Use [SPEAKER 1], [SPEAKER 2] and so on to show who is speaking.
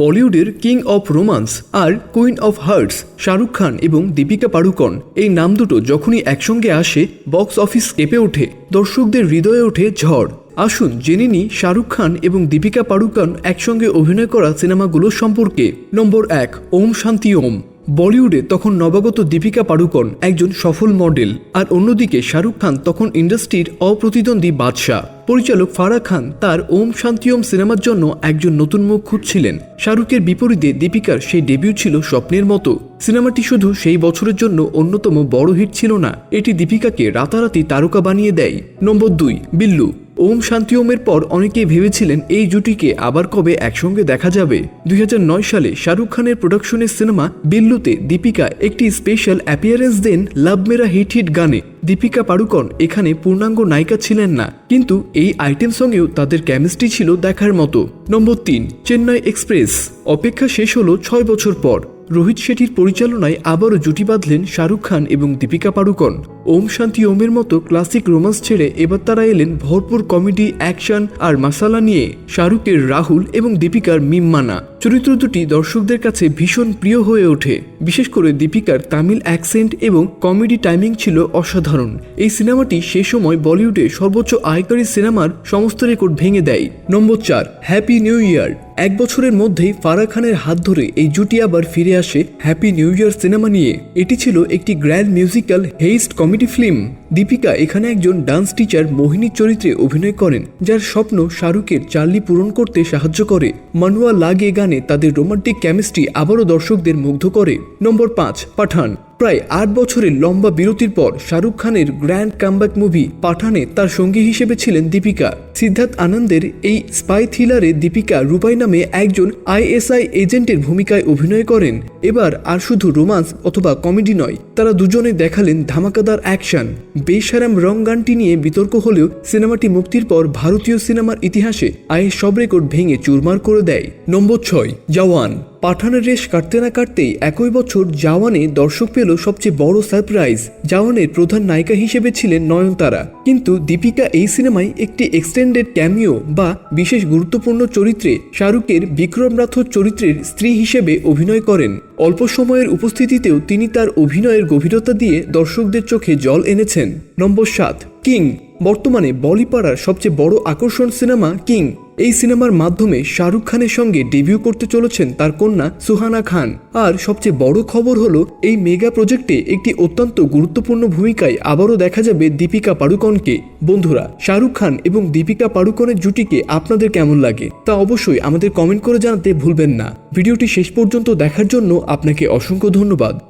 [SPEAKER 1] বলিউডের king of romance R queen of hearts, Shah Rukh Khan এবং দীপিকা পাড়ুকন। এই নাম দুটো যখনই একসঙ্গে আসে বক্স অফিস কেঁপে ওঠে, দর্শকদের হৃদয়ে ওঠে ঝড়। আসুন জেনে নিই শাহরুখ খান এবং দীপিকা পাড়ুকন একসঙ্গে অভিনয় করা সিনেমাগুলো সম্পর্কে। নম্বর এক, ওম শান্তি ওম। বলিউডে তখন নবাগত দীপিকা পাড়ুকন একজন সফল মডেল, আর অন্যদিকে শাহরুখ খান তখন ইন্ডাস্ট্রির অপ্রতিদ্বন্দ্বী বাদশাহ। পরিচালক ফারাহ খান তার ওম শান্তি ওম সিনেমার জন্য একজন নতুন মুখ খুঁজছিলেন। শাহরুখের বিপরীতে দীপিকার সেই ডেবিউ ছিল স্বপ্নের মতো। সিনেমাটি শুধু সেই বছরের জন্য অন্যতম বড় হিট ছিল না, এটি দীপিকাকে রাতারাতি তারকা বানিয়ে দেয়। নম্বর দুই, বিল্লু। ওম শান্তি ওমের পর অনেকেই ভেবেছিলেন এই জুটিকে আবার কবে একসঙ্গে দেখা যাবে। দুই হাজার নয় সালে শাহরুখ খানের প্রোডাকশনের সিনেমা বিল্লুতে দীপিকা একটি স্পেশাল অ্যাপিয়ারেন্স দেন লাভ মেরা হিট হিট গানে। দীপিকা পাড়ুকন এখানে পূর্ণাঙ্গ নায়িকা ছিলেন না, কিন্তু এই আইটেম সঙ্গেও তাদের কেমিস্ট্রি ছিল দেখার মতো। নম্বর তিন, চেন্নাই এক্সপ্রেস। অপেক্ষা শেষ হলো ছয় বছর পর। রোহিত শেঠির পরিচালনায় আবারও জুটি বাঁধলেন শাহরুখ খান এবং দীপিকা পাড়ুকন। ওম শান্তি ওমের মতো ক্লাসিক রোমান্স ছেড়ে এবার তারা এলেন ভরপুর কমেডি, অ্যাকশন আর মাসালা নিয়ে। শাহরুখের রাহুল এবং দীপিকার মিম্মানা চরিত্র দুটি দর্শকদের কাছে ভীষণ প্রিয় হয়ে ওঠে। বিশেষ করে দীপিকার তামিল অ্যাকসেন্ট এবং কমেডি টাইমিং ছিল অসাধারণ। এই সিনেমাটি সে সময় বলিউডে সর্বোচ্চ আয়কারী সিনেমার সমস্ত রেকর্ড ভেঙে দেয়। নম্বর চার, হ্যাপি নিউ ইয়ার। এক বছরের মধ্যেই ফারাহ খানের হাত ধরে এই জুটি আবার ফিরে আসে হ্যাপি নিউ ইয়ার সিনেমা নিয়ে। এটি ছিল একটি grand musical heist comedy film. Deepika এখানে একজন ডান্স টিচার মোহিনীর চরিত্রে অভিনয় করেন, যার স্বপ্ন শাহরুখের চার্লি পূরণ করতে সাহায্য করে। মানুয়া লাগে গানে তাদের রোমান্টিক কেমিস্ট্রি আবারও দর্শকদের মুগ্ধ করে। নম্বর পাঁচ পাঠান। প্রায় আট বছরের লম্বা বিরতির পর শাহরুখ খানের গ্র্যান্ড কামব্যাক মুভি পাঠানে তার সঙ্গী হিসেবে ছিলেন দীপিকা। সিদ্ধার্থ আনন্দের এই স্পাই থ্রিলারে দীপিকা রূপাই নামে একজন আইএসআই এজেন্টের ভূমিকায় অভিনয় করেন। এবার আর শুধু রোমান্স অথবা কমেডি নয়, তারা দুজনে দেখালেন ধামাকাদার অ্যাকশন। বেসারাম রং গানটি নিয়ে বিতর্ক হলেও সিনেমাটি মুক্তির পর ভারতীয় সিনেমার ইতিহাসে আয়ের সব রেকর্ড ভেঙে চুরমার করে দেয়। নম্বর ছয়, জওয়ান। পাঠানের রেশ কাটতে না কাটতেই একই বছর জাওয়ানে দর্শক পেল সবচেয়ে বড় সারপ্রাইজ। জাওয়ানের প্রধান নায়িকা হিসেবে ছিলেন নয়নতারা। কিন্তু দীপিকা এই সিনেমায় একটি এক্সটেন্ডেড ক্যামিও বা বিশেষ গুরুত্বপূর্ণ চরিত্রে শাহরুখের বিক্রম রাথোর চরিত্রের স্ত্রী হিসেবে অভিনয় করেন। অল্প সময়ের উপস্থিতিতেও তিনি তার অভিনয়ের গভীরতা দিয়ে দর্শকদের চোখে জল এনেছেন। নম্বর সাত, কিং। বর্তমানে বলিপাড়ার সবচেয়ে বড় আকর্ষণ সিনেমা কিং। এই সিনেমার মাধ্যমে শাহরুখ খানের সঙ্গে ডেবিউ করতে চলেছেন তার কন্যা সুহানা খান। আর সবচেয়ে বড় খবর হলো, এই মেগা প্রজেক্টে একটি অত্যন্ত গুরুত্বপূর্ণ ভূমিকায় আবারও দেখা যাবে দীপিকা পাড়ুকনকে। বন্ধুরা, শাহরুখ খান এবং দীপিকা পাড়ুকনের জুটিকে আপনাদের কেমন লাগে? তা অবশ্যই আমাদের কমেন্ট করে জানাতে ভুলবেন না। ভিডিওটি শেষ পর্যন্ত দেখার জন্য আপনাকে অসংখ্য ধন্যবাদ।